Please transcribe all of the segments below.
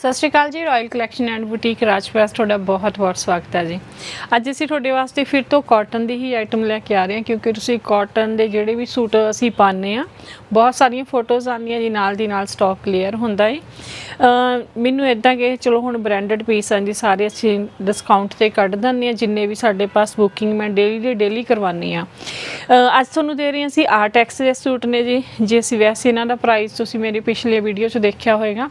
ਸਤਿ ਸ਼੍ਰੀ ਅਕਾਲ ਜੀ ਰਾਇਲ ਕਲੈਕਸ਼ਨ ਐਂਡ ਬੁਟੀਕ ਰਾਜਪਾਸ ਤੁਹਾਡਾ ਬਹੁਤ-ਬਹੁਤ ਸਵਾਗਤ ਹੈ ਜੀ। ਅੱਜ ਅਸੀਂ ਤੁਹਾਡੇ ਵਾਸਤੇ ਫਿਰ ਤੋਂ ਕਾਟਨ ਦੀ ਹੀ ਆਈਟਮ ਲੈ ਕੇ ਆ ਰਹੇ ਹਾਂ, ਕਿਉਂਕਿ ਤੁਸੀਂ ਕਾਟਨ ਦੇ ਜਿਹੜੇ ਵੀ ਸੂਟ ਅਸੀਂ ਪਾਉਂਦੇ ਆ ਬਹੁਤ ਸਾਰੀਆਂ ਫੋਟੋਜ਼ ਆਉਂਦੀਆਂ ਜੀ, ਨਾਲ ਦੀ ਨਾਲ ਸਟਾਕ ਕਲੀਅਰ ਹੁੰਦਾ ਹੈ ਮੈਨੂੰ ਇਦਾਂ ਕਿ ਚਲੋ ਹੁਣ ਬ੍ਰਾਂਡਡ ਪੀਸ ਆਂ ਜੀ, ਸਾਰੇ ਅਸੀਂ ਡਿਸਕਾਊਂਟ ਤੇ ਕੱਢ ਦਿੰਦੇ ਆ ਜਿੰਨੇ ਵੀ ਸਾਡੇ ਪਾਸ ਬੁਕਿੰਗ ਮੈਂ ਡੇਲੀ ਦੇ ਡੇਲੀ ਕਰਵਾਉਂਦੀ ਆ ਅੱਜ ਤੁਹਾਨੂੰ ਦੇ ਰਹੇ ਹਾਂ ਅਸੀਂ ਆਰਟ ਐਕਸ ਦੇ ਸੂਟ ਨੇ ਜੀ, ਜੇ ਅਸੀਂ ਵੈਸੇ ਇਹਨਾਂ ਦਾ ਪ੍ਰਾਈਸ ਤੁਸੀਂ ਮੇਰੇ ਪਿਛਲੇ ਵੀਡੀਓ 'ਚ ਦੇਖਿਆ ਹੋਵੇਗਾ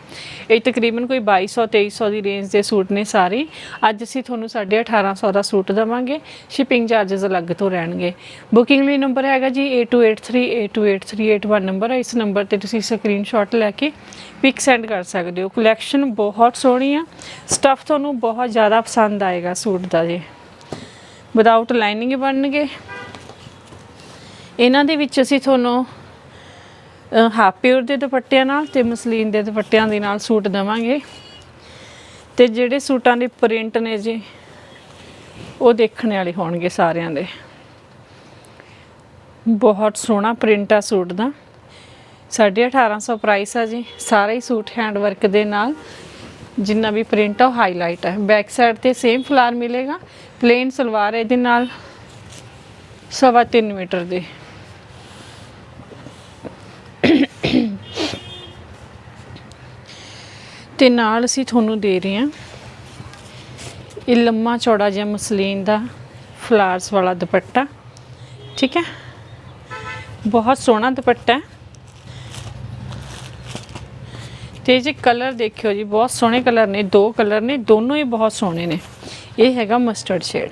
ਇਹ ਤਕਰੀਬਨ ਕੋਈ 2200 2300 ਦੀ ਰੇਂਜ ਦੇ ਸੂਟ ਨੇ ਸਾਰੇ। ਅੱਜ ਅਸੀਂ ਤੁਹਾਨੂੰ 1850 ਦਾ ਸੂਟ ਦਵਾਂਗੇ। ਸ਼ਿਪਿੰਗ ਚਾਰजेस ਅਲੱਗ ਤੋਂ ਰਹਿਣਗੇ। ਬੁਕਿੰਗ ਲਈ ਨੰਬਰ ਹੈਗਾ ਜੀ 8283828381 ਨੰਬਰ ਹੈ ਇਸ ਨੰਬਰ ਤੇ ਤੁਸੀਂ ਸਕਰੀਨਸ਼ਾਟ ਲੈ ਕੇ ਪਿਕ ਸੈਂਡ ਕਰ ਸਕਦੇ ਹੋ। ਕਲੈਕਸ਼ਨ ਬਹੁਤ ਸੋਹਣੀ ਆ। ਸਟਫ ਤੁਹਾਨੂੰ ਬਹੁਤ ਜ਼ਿਆਦਾ ਪਸੰਦ ਆਏਗਾ ਸੂਟ ਦਾ ਜੀ। ਵਿਦਆਊਟ ਲਾਈਨਿੰਗ ਬਣਨਗੇ। ਇਹਨਾਂ ਦੇ ਵਿੱਚ ਅਸੀਂ ਤੁਹਾਨੂੰ ਹਾਫ ਪਿਓਰ ਦੇ ਦੁਪੱਟਿਆਂ ਨਾਲ ਤੇ ਮਸਲੀਨ ਦੇ ਦੁਪੱਟਿਆਂ ਦੇ ਨਾਲ ਸੂਟ ਦਵਾਂਗੇ। ਤੇ ਜਿਹੜੇ ਸੂਟਾਂ ਦੇ ਪ੍ਰਿੰਟ ਨੇ ਜੀ, ਉਹ ਦੇਖਣ ਵਾਲੇ ਹੋਣਗੇ ਸਾਰਿਆਂ ਦੇ। ਬਹੁਤ ਸੋਹਣਾ ਪ੍ਰਿੰਟ ਆ ਸੂਟ ਦਾ। 1850 ਪ੍ਰਾਈਸ ਆ ਜੀ, ਸਾਰੇ ਹੀ ਸੂਟ ਹੈਂਡ ਵਰਕ ਦੇ ਨਾਲ। ਜਿੰਨਾ ਵੀ ਪ੍ਰਿੰਟ ਆ ਉਹ ਹਾਈਲਾਈਟ ਹੈ ਬੈਕ ਸਾਈਡ ਤੇ ਸੇਮ ਫਲਾਰ ਮਿਲੇਗਾ ਪਲੇਨ ਸਲਵਾਰ ਇਹਦੇ ਨਾਲ, ਸਵਾ ਤਿੰਨ ਮੀਟਰ ਦੇ। ਤੇ ਨਾਲ ਅਸੀਂ ਤੁਹਾਨੂੰ ਦੇ ਰਹੇ ਹਾਂ ਇਹ ਲੰਮਾ ਚੌੜਾ ਜਿਹਾ ਮਸਲੀਨ ਦਾ ਫਲਾਰਸ ਵਾਲਾ ਦੁਪੱਟਾ, ਠੀਕ ਹੈ? ਬਹੁਤ ਸੋਹਣਾ ਦੁਪੱਟਾ ਹੈ। ਤੇ ਜੇ ਕਲਰ ਦੇਖਿਓ ਜੀ, ਬਹੁਤ ਸੋਹਣੇ ਕਲਰ ਨੇ, ਦੋ ਕਲਰ ਨੇ, ਦੋਨੋਂ ਹੀ ਬਹੁਤ ਸੋਹਣੇ ਨੇ। ਇਹ ਹੈਗਾ ਮਸਟਰਡ ਸ਼ੇਡ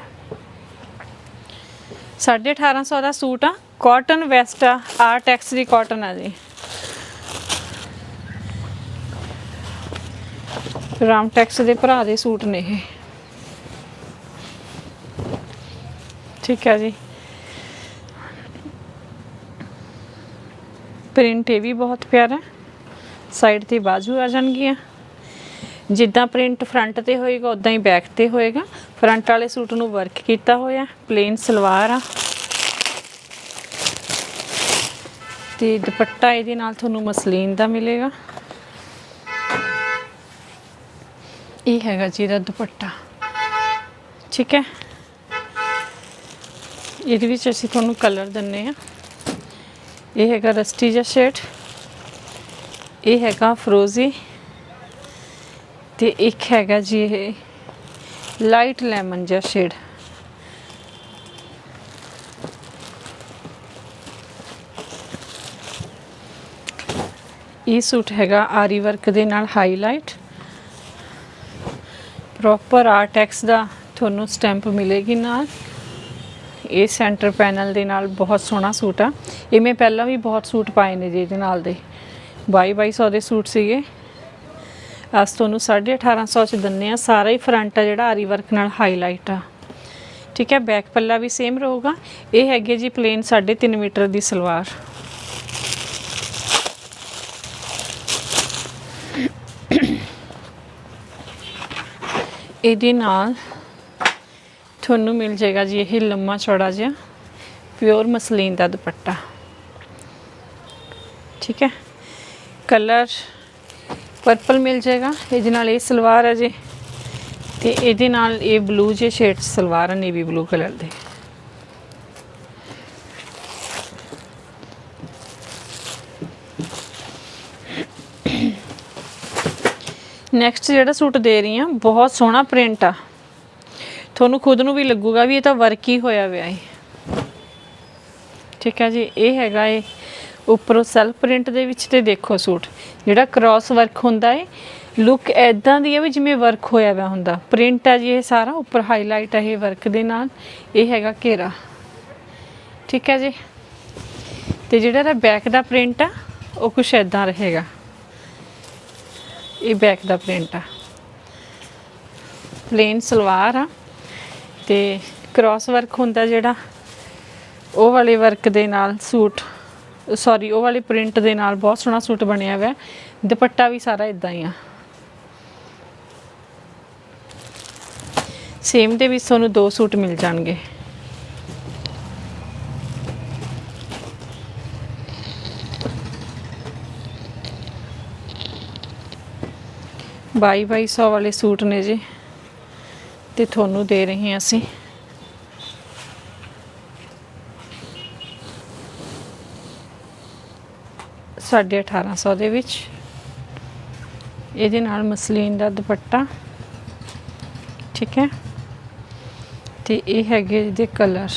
1850 ਦਾ ਸੂਟ ਆ ਕਾਟਨ ਵੈਸਟ ਆ ਆਰਟੈਕਸ ਦੀ ਕਾਟਨ ਆ ਜੀ। ਰਾਮਟੈਕਸ ਦੇ ਭਰਾ ਦੇ ਸੂਟ ਨੇ ਇਹ। ਠੀਕ ਹੈ ਜੀ। ਪ੍ਰਿੰਟ ਇਹ ਵੀ ਬਹੁਤ ਪਿਆਰਾ ਸਾਈਡ ਤੇ ਬਾਜੂ ਆ ਜਾਣਗੀਆਂ। ਜਿੱਦਾਂ ਪ੍ਰਿੰਟ ਫਰੰਟ ਤੇ ਹੋਏਗਾ ਉਦਾਂ ਹੀ ਬੈਕ ਤੇ ਹੋਏਗਾ। ਫਰੰਟ ਵਾਲੇ ਸੂਟ ਨੂੰ ਵਰਕ ਕੀਤਾ ਹੋਇਆ ਪਲੇਨ ਸਲਵਾਰ ਆ। ਤੇ ਦੁਪੱਟਾ ਇਹਦੇ ਨਾਲ ਤੁਹਾਨੂੰ ਮਸਲੀਨ ਦਾ ਮਿਲੇਗਾ। ਇਹ ਹੈਗਾ ਜੀ ਇਹਦਾ ਦੁਪੱਟਾ। ਠੀਕ ਹੈ? ਇਹਦੇ ਵਿੱਚ ਅਸੀਂ ਤੁਹਾਨੂੰ ਕਲਰ ਦਿੰਨੇ ਆ। ਇਹ ਹੈਗਾ ਰਸਟੀ ਜਿਹਾ ਸ਼ੇਡ ਇਹ ਹੈਗਾ ਫਰੋਜ਼ੀ ਤੇ ਇੱਕ ਹੈਗਾ ਜੀ ਇਹ ਲਾਈਟ ਲੈਮਨ ਜਿਹਾ ਸ਼ੇਡ ਇਹ ਸੂਟ ਹੈਗਾ ਆਰੀ ਵਰਕ ਦੇ ਨਾਲ ਹਾਈਲਾਈਟ ਪ੍ਰੋਪਰ ਆਰਟੈਕਸ ਦਾ ਤੁਹਾਨੂੰ ਸਟੈਂਪ ਮਿਲੇਗੀ ਨਾਲ। ਇਹ ਸੈਂਟਰ ਪੈਨਲ ਦੇ ਨਾਲ ਬਹੁਤ ਸੋਹਣਾ ਸੂਟ ਆ। ਇਹ ਮੈਂ ਪਹਿਲਾਂ ਵੀ ਬਹੁਤ ਸੂਟ ਪਾਏ ਨੇ ਜੀ ਇਹਦੇ ਨਾਲ ਦੇ। 2200 ਦੇ ਸੂਟ ਸੀਗੇ। ਅਸ ਤੁਹਾਨੂੰ 1850 ਚ ਦਿੰਨੇ ਆ। ਸਾਰਾ ਹੀ ਫਰੰਟ ਆ ਜਿਹੜਾ ਆਰੀ ਵਰਕ ਨਾਲ ਹਾਈਲਾਈਟ ਆ। ਠੀਕ ਹੈ ਬੈਕ ਪੱਲਾ ਵੀ ਸੇਮ ਰਹੂਗਾ। ਇਹ ਹੈਗੇ ਜੀ ਪਲੇਨ 3.5 ਮੀਟਰ ਦੀ ਸਲਵਾਰ। ਇਹਦੇ ਨਾਲ ਤੁਹਾਨੂੰ ਮਿਲ ਜਾਏਗਾ ਜੀ ਇਹ ਲੰਮਾ ਚੌੜਾ ਜਿਹਾ ਪਿਓਰ ਮਸਲੀਨ ਦਾ ਦੁਪੱਟਾ। ਠੀਕ ਹੈ? ਕਲਰ ਪਰਪਲ ਮਿਲ ਜਾਏਗਾ। ਇਹਦੇ ਨਾਲ ਇਹ ਸਲਵਾਰ ਹੈ ਜੀ। ਤੇ ਇਹਦੇ ਨਾਲ ਇਹ ਬਲੂ ਜੇ ਸ਼ੇਡ ਸਲਵਾਰ ਹੈ ਨੇਵੀ ਬਲੂ ਕਲਰ ਦੇ। ਨੈਕਸਟ ਜਿਹੜਾ ਸੂਟ ਦੇ ਰਹੀ ਆ ਬਹੁਤ ਸੋਹਣਾ ਪ੍ਰਿੰਟ ਆ। ਤੁਹਾਨੂੰ ਖੁਦ ਨੂੰ ਵੀ ਲੱਗੂਗਾ ਵੀ ਇਹ ਤਾਂ ਵਰਕ ਹੀ ਹੋਇਆ ਹੋਇਆ ਹੈ ਠੀਕ ਹੈ ਜੀ, ਇਹ ਹੈਗਾ ਏ ਉੱਪਰੋਂ ਸੈਲਫ ਪ੍ਰਿੰਟ ਦੇ ਵਿੱਚ ਤੇ ਦੇਖੋ ਸੂਟ। ਜਿਹੜਾ ਕ੍ਰਾਸ ਵਰਕ ਹੁੰਦਾ ਏ ਲੁੱਕ ਐਦਾਂ ਦੀ ਹੈ ਵੀ ਜਿਵੇਂ ਵਰਕ ਹੋਇਆ ਹੋਇਆ ਹੁੰਦਾ। ਪ੍ਰਿੰਟ ਆ ਜੀ ਇਹ ਸਾਰਾ, ਉੱਪਰ ਹਾਈਲਾਈਟ ਹੈ ਇਹ ਵਰਕ ਦੇ ਨਾਲ। ਇਹ ਹੈਗਾ ਘੇਰਾ। ਠੀਕ ਹੈ ਜੀ। ਤੇ ਜਿਹੜਾ ਇਹਦਾ ਬੈਕ ਦਾ ਪ੍ਰਿੰਟ ਆ, ਉਹ ਕੁਛ ਐਦਾਂ ਰਹੇਗਾ। ਇਹ ਬੈਕ ਦਾ ਪ੍ਰਿੰਟ ਆ। ਪਲੇਨ ਸਲਵਾਰ ਆ ਤੇ ਕ੍ਰਾਸ ਵਰਕ ਹੁੰਦਾ ਜਿਹੜਾ, ਉਹ ਵਾਲੇ ਵਰਕ ਦੇ ਨਾਲ ਸੂਟ ਸੌਰੀ ਉਹ ਵਾਲੇ ਪ੍ਰਿੰਟ ਦੇ ਨਾਲ ਬਹੁਤ ਸੋਹਣਾ ਸੂਟ ਬਣਿਆ ਹੋਇਆ। ਦੁਪੱਟਾ ਵੀ ਸਾਰਾ ਇਦਾਂ ਹੀ ਆ। ਸੇਮ ਦੇ ਵਿੱਚ ਤੁਹਾਨੂੰ ਦੋ ਸੂਟ ਮਿਲ ਜਾਣਗੇ। ਬਾਈ ਬਾਈ ਸੌ ਵਾਲੇ ਸੂਟ ਨੇ ਜੀ। ਤੇ ਤੁਹਾਨੂੰ ਦੇ ਰਹੇ ਹਾਂ ਅਸੀਂ। ਸਾਢੇ 1800 ਦੇ ਵਿੱਚ। ਇਹਦੇ ਨਾਲ ਮਸਲੀਨ ਦਾ ਦੁਪੱਟਾ। ਠੀਕ ਹੈ। ਤੇ ਇਹ ਹੈਗੇ ਇਹਦੇ ਕਲਰ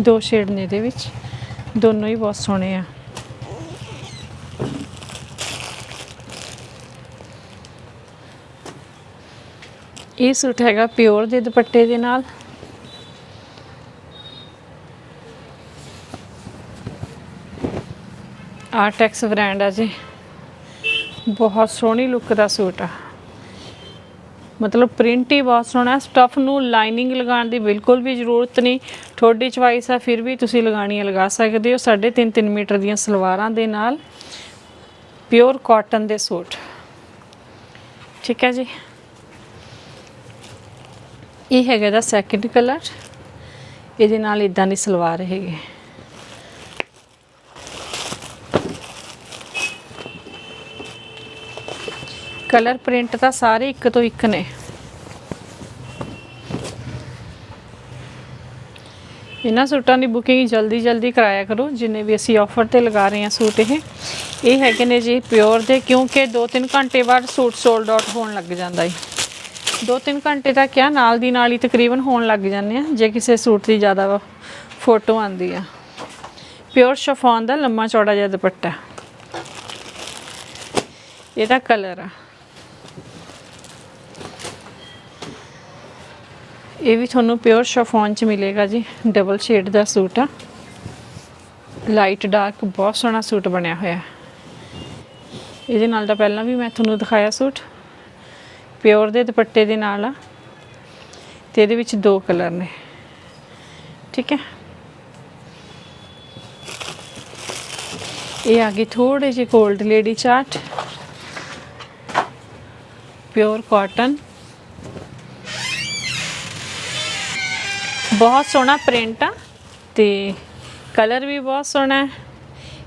ਦੋ ਸ਼ੇਡ ਨੇ ਇਹਦੇ ਵਿੱਚ। ਦੋਨੋਂ ਹੀ ਬਹੁਤ ਸੋਹਣੇ ਆ। ਇਹ ਸੂਟ ਹੈਗਾ ਪਿਓਰ ਦੇ ਦੁਪੱਟੇ ਦੇ ਨਾਲ। ਆਰਟੈਕਸ ਬ੍ਰਾਂਡ ਆ ਜੀ। ਬਹੁਤ ਸੋਹਣੀ ਲੁੱਕ ਦਾ ਸੂਟ ਆ। ਮਤਲਬ ਪ੍ਰਿੰਟ ਹੀ ਬਹੁਤ ਸੋਹਣਾ ਸਟਫ ਨੂੰ ਲਾਈਨਿੰਗ ਲਗਾਉਣ ਦੀ ਬਿਲਕੁਲ ਵੀ ਜ਼ਰੂਰਤ ਨਹੀਂ। ਤੁਹਾਡੀ ਚੁਆਇਸ ਆ, ਫਿਰ ਵੀ ਤੁਸੀਂ ਲਗਾਣੀਆਂ ਲਗਾ ਸਕਦੇ ਹੋ। 3.5 3 ਮੀਟਰ ਦੀਆਂ ਸਲਵਾਰਾਂ ਦੇ ਨਾਲ। ਪਿਓਰ ਕਾਟਨ ਦੇ ਸੂਟ। ਠੀਕ ਹੈ ਜੀ। ਇਹ ਹੈਗਾ ਦਾ ਸੈਕਿੰਡ ਕਲਰ ਇਹਦੇ ਨਾਲ ਇਦਾਂ ਦੀ ਸਲਵਾਰ ਹੈਗੀ। ਕਲਰ ਪ੍ਰਿੰਟ ਤਾਂ ਸਾਰੇ ਇੱਕ ਤੋਂ ਇੱਕ ਨੇ। ਇਹਨਾਂ ਸੂਟਾਂ ਦੀ ਬੁਕਿੰਗ ਜਲਦੀ ਜਲਦੀ ਕਰਾਇਆ ਕਰੋ। ਜਿੰਨੇ ਵੀ ਅਸੀਂ ਆਫਰ ਤੇ ਲਗਾ ਰਹੇ ਹਾਂ ਸੂਟ ਇਹ। ਇਹ ਹੈਗੇ ਨੇ ਜੀ ਪਿਓਰ ਦੇ, ਕਿਉਂਕਿ 2-3 ਘੰਟੇ ਬਾਅਦ ਸੂਟ ਸੋਲਡ ਆਊਟ ਹੋਣ ਲੱਗ ਜਾਂਦਾ ਹੈ 2-3 ਘੰਟੇ ਤੱਕ ਆ ਨਾਲ ਦੀ ਨਾਲ ਹੀ ਤਕਰੀਬਨ ਹੋਣ ਲੱਗ ਜਾਂਦੇ ਆ, ਜੇ ਕਿਸੇ ਸੂਟ ਦੀ ਜ਼ਿਆਦਾ ਫੋਟੋ ਆਂਦੀ ਆ। ਪਿਓਰ ਸ਼ਫਾਨ ਦਾ ਲੰਮਾ ਚੌੜਾ ਜਿਹਾ ਦੁਪੱਟਾ। ਇਹਦਾ ਕਲਰ ਆ। ਇਹ ਵੀ ਤੁਹਾਨੂੰ ਪਿਓਰ ਸ਼ਫਾਨ ਚ ਮਿਲੇਗਾ ਜੀ ਡਬਲ ਸ਼ੇਡ ਦਾ ਸੂਟ ਆ। ਲਾਈਟ ਡਾਰਕ ਬਹੁਤ ਸੋਹਣਾ ਸੂਟ ਬਣਿਆ ਹੋਇਆ। ਇਹਦੇ ਨਾਲ ਦਾ ਪਹਿਲਾਂ ਵੀ ਮੈਂ ਤੁਹਾਨੂੰ ਦਿਖਾਇਆ ਸੂਟ। ਪਿਓਰ ਦੇ ਦੁਪੱਟੇ ਦੇ ਨਾਲ ਆ। ਤੇ ਇਹਦੇ ਵਿੱਚ ਦੋ ਕਲਰ ਨੇ। ਠੀਕ ਹੈ। ਇਹ ਆ ਗਈ ਥੋੜੇ ਜਿਹੇ 골ਡ ਲੇਡੀ ਚਾਰਟ। Pure cotton. ਬਹੁਤ ਸੋਹਣਾ ਪ੍ਰਿੰਟ ਆ ਤੇ ਕਲਰ ਵੀ ਬਹੁਤ ਸੋਹਣਾ ਹੈ।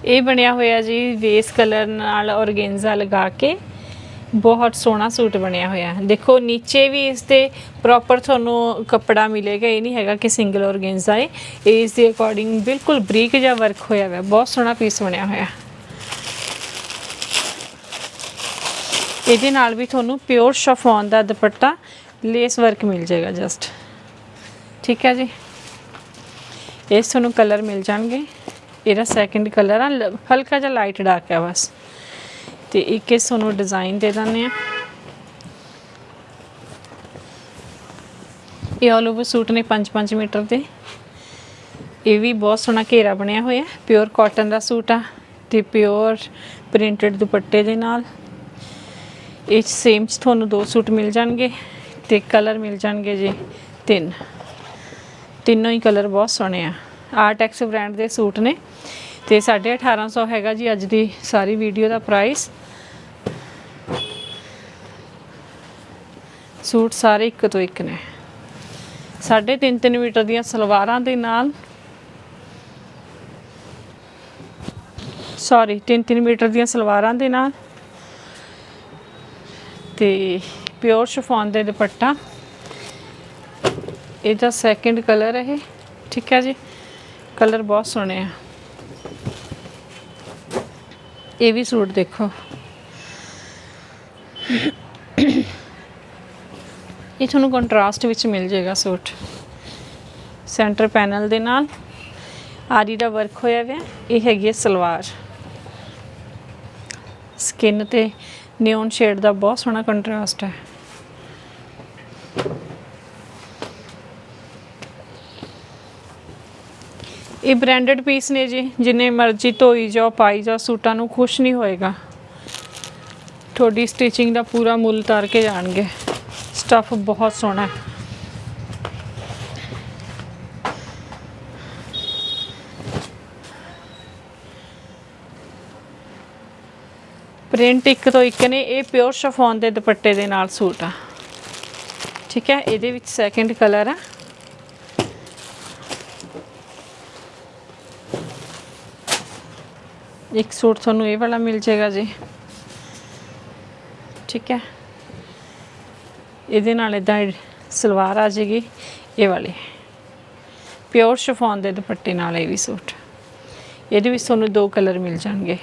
ਇਹ ਬਣਿਆ ਹੋਇਆ ਜੀ ਵੇਸ ਕਲਰ ਨਾਲ ਔਰਗੇਂਜ਼ਾ ਲਗਾ ਕੇ। ਬਹੁਤ ਸੋਹਣਾ ਸੂਟ ਬਣਿਆ ਹੋਇਆ ਹੈ। ਦੇਖੋ, ਨੀਚੇ ਵੀ ਇਸ ਤੇ ਪ੍ਰੋਪਰ ਤੁਹਾਨੂੰ ਕੱਪੜਾ ਮਿਲੇਗਾ। ਇਹ ਨਹੀਂ ਹੈਗਾ ਕਿ ਸਿੰਗਲ ਔਰਗੇਂਜ਼ਾ ਹੈ। ਇਹ ਇਸ ਦੇ ਅਕੋਰਡਿੰਗ ਬਿਲਕੁਲ ਬਰੀਕ ਜਿਹਾ ਵਰਕ ਹੋਇਆ ਹੋਇਆ ਬਹੁਤ ਸੋਹਣਾ ਪੀਸ ਬਣਿਆ ਹੋਇਆ ਇਹਦੇ ਨਾਲ ਵੀ ਤੁਹਾਨੂੰ ਪਿਓਰ ਸ਼ਫੋਨ ਦਾ ਦੁਪੱਟਾ ਲੇਸ ਵਰਕ ਮਿਲ ਜਾਏਗਾ ਜਸਟ ਠੀਕ ਹੈ ਜੀ? ਇਸ ਤੁਹਾਨੂੰ ਕਲਰ ਮਿਲ ਜਾਣਗੇ। ਇਹਦਾ ਸੈਕੰਡ ਕਲਰ ਆ, ਲ- ਹਲਕਾ ਜਿਹਾ ਲਾਈਟ ਡਾਰਕ ਹੈ ਬਸ। ਤੇ ਇੱਕ ਇਸ ਤੁਹਾਨੂੰ ਡਿਜ਼ਾਈਨ ਦੇ ਦਿੰਦੇ ਆ ਇਹ ਆਲ ਓਵਰ ਸੂਟ ਨੇ 5-5 ਮੀਟਰ ਦੇ। ਇਹ ਵੀ ਬਹੁਤ ਸੋਹਣਾ ਘੇਰਾ ਬਣਿਆ ਹੋਇਆ ਪਿਓਰ ਕਾਟਨ ਦਾ ਸੂਟ ਆ ਤੇ ਪਿਓਰ ਪ੍ਰਿੰਟਡ ਦੁਪੱਟੇ ਦੇ ਨਾਲ। ਇਹ ਸੇਮ ਚ ਤੁਹਾਨੂੰ ਦੋ ਸੂਟ ਮਿਲ ਜਾਣਗੇ ਤੇ ਕਲਰ ਮਿਲ ਜਾਣਗੇ ਜੀ ਤਿੰਨ। ਤਿੰਨੋਂ ਹੀ ਕਲਰ ਬਹੁਤ ਸੋਹਣੇ ਆ। ਆਰਟੈਕਸ ਬ੍ਰਾਂਡ ਦੇ ਸੂਟ ਨੇ। ਤੇ 1850 ਹੈਗਾ ਜੀ ਅੱਜ ਦੀ ਸਾਰੀ ਵੀਡੀਓ ਦਾ ਪ੍ਰਾਈਸ ਸੂਟ ਸਾਰੇ ਇੱਕ ਤੋਂ ਇੱਕ ਨੇ। 3.5 3 ਮੀਟਰ ਦੀਆਂ ਸਲਵਾਰਾਂ ਦੇ ਨਾਲ ਸੌਰੀ 3-3 ਮੀਟਰ ਦੀਆਂ ਸਲਵਾਰਾਂ ਦੇ ਨਾਲ ਤੇ ਪਿਓਰ ਸ਼ਿਫੋਨ ਦੇ ਦੁਪੱਟਾ। ਇਹਦਾ ਸੈਕਿੰਡ ਕਲਰ ਹੈ ਇਹ, ਠੀਕ ਹੈ ਜੀ? ਕਲਰ ਬਹੁਤ ਸੋਹਣੇ ਆ। ਇਹ ਵੀ ਸੂਟ ਦੇਖੋ। ਇਹ ਤੁਹਾਨੂੰ ਕੰਟਰਾਸਟ ਵਿੱਚ ਮਿਲ ਜਾਏਗਾ ਸੂਟ। ਸੈਂਟਰ ਪੈਨਲ ਦੇ ਨਾਲ ਆਰੀ ਦਾ ਵਰਕ ਹੋਇਆ ਹੋਇਆ ਇਹ ਹੈਗੀ ਹੈ ਸਲਵਾਰ। ਸਕਿਨ ਤੇ ਨਿਓਨ ਸ਼ੇਡ ਦਾ ਬਹੁਤ ਸੋਹਣਾ ਕੰਟਰਾਸਟ ਹੈ। ਇਹ ਬ੍ਰਾਂਡਡ ਪੀਸ ਨੇ ਜੀ, ਜਿੰਨੇ ਮਰਜ਼ੀ ਧੋਈ ਜਾਓ, ਪਾਈ ਜਾਓ, ਸੂਟਾਂ ਨੂੰ ਖੁਸ਼ ਨਹੀਂ ਹੋਏਗਾ। ਤੁਹਾਡੀ ਸਟਿਚਿੰਗ ਦਾ ਪੂਰਾ ਮੁੱਲ ਉਤਾਰ ਕੇ ਜਾਣਗੇ। ਸਟਫ ਬਹੁਤ ਸੋਹਣਾ ਹੈ। ਪ੍ਰਿੰਟ ਇੱਕ ਤੋਂ ਇੱਕ ਨੇ, ਇਹ ਪਿਓਰ ਸ਼ਫੋਨ ਦੇ ਦੁਪੱਟੇ ਦੇ ਨਾਲ ਸੂਟ ਆ। ਠੀਕ ਹੈ, ਇਹਦੇ ਵਿੱਚ ਸੈਕੰਡ ਕਲਰ ਆ। ਇੱਕ ਸੂਟ ਤੁਹਾਨੂੰ ਇਹ ਵਾਲਾ ਮਿਲ ਜਾਏਗਾ ਜੀ। ਠੀਕ ਹੈ। ਇਹਦੇ ਨਾਲ ਇਦਾਂ ਸਲਵਾਰ ਆ ਜਾਏਗੀ ਇਹ ਵਾਲੀ। ਪਿਓਰ ਸ਼ਿਫੋਨ ਦੇ ਦੁਪੱਟੇ ਨਾਲ ਇਹ ਵੀ ਸੂਟ। ਇਹਦੇ ਵਿੱਚ ਤੁਹਾਨੂੰ ਦੋ ਕਲਰ ਮਿਲ ਜਾਣਗੇ।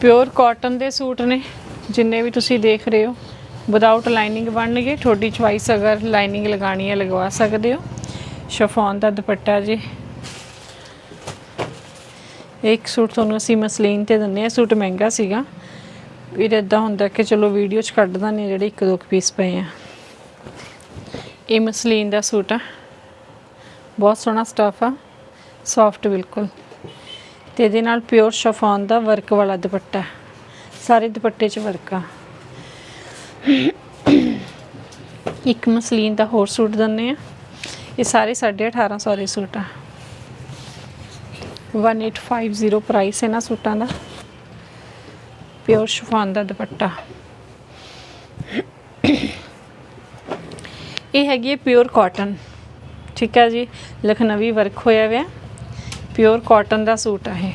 ਪਿਓਰ ਕਾਟਨ ਦੇ ਸੂਟ ਨੇ, ਜਿੰਨੇ ਵੀ ਤੁਸੀਂ ਦੇਖ ਰਹੇ ਹੋ। ਵਿਦਆਊਟ ਲਾਈਨਿੰਗ ਬਣਨਗੇ, ਤੁਹਾਡੀ ਚੁਆਇਸ ਅਗਰ ਲਾਈਨਿੰਗ ਲਗਾਣੀ ਹੈ, ਲਗਵਾ ਸਕਦੇ ਹੋ। ਸ਼ਫੋਨ ਦਾ ਦੁਪੱਟਾ ਜੀ। ਇੱਕ ਸੂਟ ਤੁਹਾਨੂੰ ਅਸੀਂ ਮਸਲੀਨ ਤੇ ਦਿੰਨੇ ਆ ਸੂਟ ਮਹਿੰਗਾ ਸੀਗਾ। ਫਿਰ ਇਦਾਂ ਹੁੰਦਾ ਕਿ ਚਲੋ ਵੀਡੀਓ ਚ ਕੱਢ ਦਾਂਗੇ ਜਿਹੜੇ ਇੱਕ ਦੋ ਪੀਸ ਪਏ ਆ। ਇਹ ਮਸਲੀਨ ਦਾ ਸੂਟ ਆ। ਬਹੁਤ ਸੋਹਣਾ ਸਟਫ ਆ। ਸੌਫਟ ਬਿਲਕੁਲ। ਤੇ ਇਹਦੇ ਨਾਲ ਪਿਓਰ ਸ਼ਫਾਨ ਦਾ ਵਰਕ ਵਾਲਾ ਦੁਪੱਟਾ। ਸਾਰੇ ਦੁਪੱਟੇ 'ਚ ਵਰਕ ਆ। ਇੱਕ ਮਸਲੀਨ ਦਾ ਹੋਰ ਸੂਟ ਦਿੰਨੇ ਆ ਇਹ ਸਾਰੇ 1850 ਦੇ ਸੂਟ ਆ। 1850 ਪ੍ਰਾਈਸ ਹੈ ਨਾ ਸੂਟਾਂ ਦਾ। ਪਿਓਰ ਸ਼ਫਾਨ ਦਾ ਦੁਪੱਟਾ। ਇਹ ਹੈਗੀ ਹੈ ਪਿਓਰ ਕਾਟਨ ਠੀਕ ਹੈ ਜੀ, ਲਖਨਵੀ ਵਰਕ ਹੋਇਆ ਹੋਇਆ। ਪਿਓਰ ਕਾਟਨ ਦਾ ਸੂਟ ਆ ਇਹ।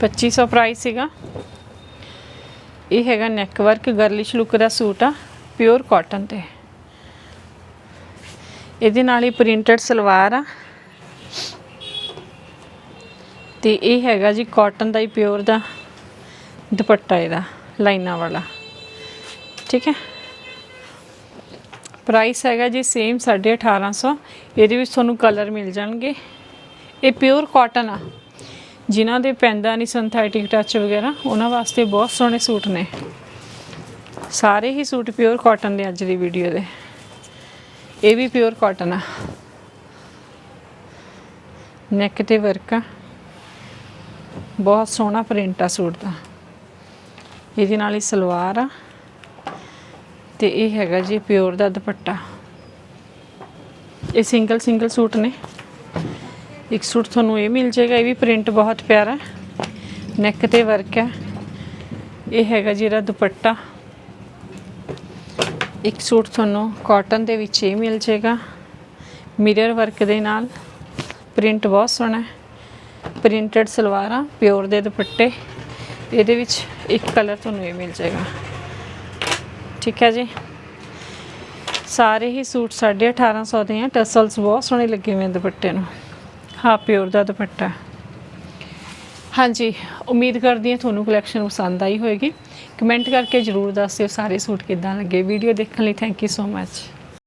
2500 ਪ੍ਰਾਈਸ ਸੀਗਾ। ਇਹ ਹੈਗਾ ਨੈਕ ਵਰਕ ਗਰਲਿਸ਼ ਲੁੱਕ ਦਾ ਸੂਟ ਆ ਪਿਓਰ ਕਾਟਨ ਤੇ। ਇਹਦੇ ਨਾਲ ਹੀ ਪ੍ਰਿੰਟਡ ਸਲਵਾਰ ਆ। ਤੇ ਇਹ ਹੈਗਾ ਜੀ ਕਾਟਨ ਦਾ ਹੀ ਪਿਓਰ ਦਾ ਦੁਪੱਟਾ ਇਹਦਾ, ਲਾਈਨਾਂ ਵਾਲਾ। ਠੀਕ ਹੈ? ਪ੍ਰਾਈਸ ਹੈਗਾ ਜੀ ਸੇਮ 1850 ਇਹਦੇ ਵਿੱਚ ਤੁਹਾਨੂੰ ਕਲਰ ਮਿਲ ਜਾਣਗੇ। ਇਹ ਪਿਓਰ ਕਾਟਨ ਆ। ਜਿਨ੍ਹਾਂ ਦੇ ਪੈਂਦਾ ਨਹੀਂ ਸਿੰਥੈਟਿਕ ਟੱਚ ਵਗੈਰਾ, ਉਹਨਾਂ ਵਾਸਤੇ ਬਹੁਤ ਸੋਹਣੇ ਸੂਟ ਨੇ। ਸਾਰੇ ਹੀ ਸੂਟ ਪਿਓਰ ਕਾਟਨ ਦੇ ਅੱਜ ਦੀ ਵੀਡੀਓ ਦੇ। ਇਹ ਵੀ ਪਿਓਰ ਕਾਟਨ ਆ। ਨੈਕ ਤੇ ਵਰਕ ਆ। ਬਹੁਤ ਸੋਹਣਾ ਪ੍ਰਿੰਟ ਆ ਸੂਟ ਦਾ। ਇਹਦੇ ਨਾਲ ਹੀ ਸਲਵਾਰ ਆ ਤੇ ਇਹ ਹੈਗਾ ਜੀ ਪਿਓਰ ਦਾ ਦੁਪੱਟਾ। ਇਹ ਸਿੰਗਲ ਸਿੰਗਲ ਸੂਟ ਨੇ। ਇੱਕ ਸੂਟ ਤੁਹਾਨੂੰ ਇਹ ਮਿਲ ਜਾਏਗਾ, ਇਹ ਵੀ ਪ੍ਰਿੰਟ ਬਹੁਤ ਪਿਆਰਾ ਨੈਕ ਤੇ ਵਰਕ ਹੈ। ਇਹ ਹੈਗਾ ਜੀ ਇਹਦਾ ਦੁਪੱਟਾ। ਇੱਕ ਸੂਟ ਤੁਹਾਨੂੰ ਕਾਟਨ ਦੇ ਵਿੱਚ ਇਹ ਮਿਲ ਜਾਏਗਾ। ਮਿਰਰ ਵਰਕ ਦੇ ਨਾਲ। ਪ੍ਰਿੰਟ ਬਹੁਤ ਸੋਹਣਾ ਹੈ। ਪ੍ਰਿੰਟਡ ਸਲਵਾਰਾਂ, ਪਿਓਰ ਦੇ ਦੁਪੱਟੇ। ਇਹਦੇ ਵਿੱਚ ਇੱਕ ਕਲਰ ਤੁਹਾਨੂੰ ਇਹ ਮਿਲ ਜਾਏਗਾ। ਠੀਕ ਹੈ ਜੀ? ਸਾਰੇ ਹੀ ਸੂਟ 1850 ਦੇ ਆ। ਟਸਲਸ ਬਹੁਤ ਸੋਹਣੇ ਲੱਗੇ ਹੋਏ ਦੁਪੱਟੇ ਨੂੰ। ਹਾਂ, ਪਿਓਰ ਦਾ ਦੁਪੱਟਾ। ਹਾਂਜੀ, ਉਮੀਦ ਕਰਦੀ ਹਾਂ ਤੁਹਾਨੂੰ ਕਲੈਕਸ਼ਨ ਪਸੰਦ ਆਈ ਹੋਵੇਗੀ ਕਮੈਂਟ ਕਰਕੇ ਜਰੂਰ ਦੱਸਿਓ ਸਾਰੇ ਸੂਟ ਕਿੱਦਾਂ ਲੱਗੇ। ਵੀਡੀਓ ਦੇਖਣ ਲਈ ਥੈਂਕ ਯੂ ਸੋ ਮੱਚ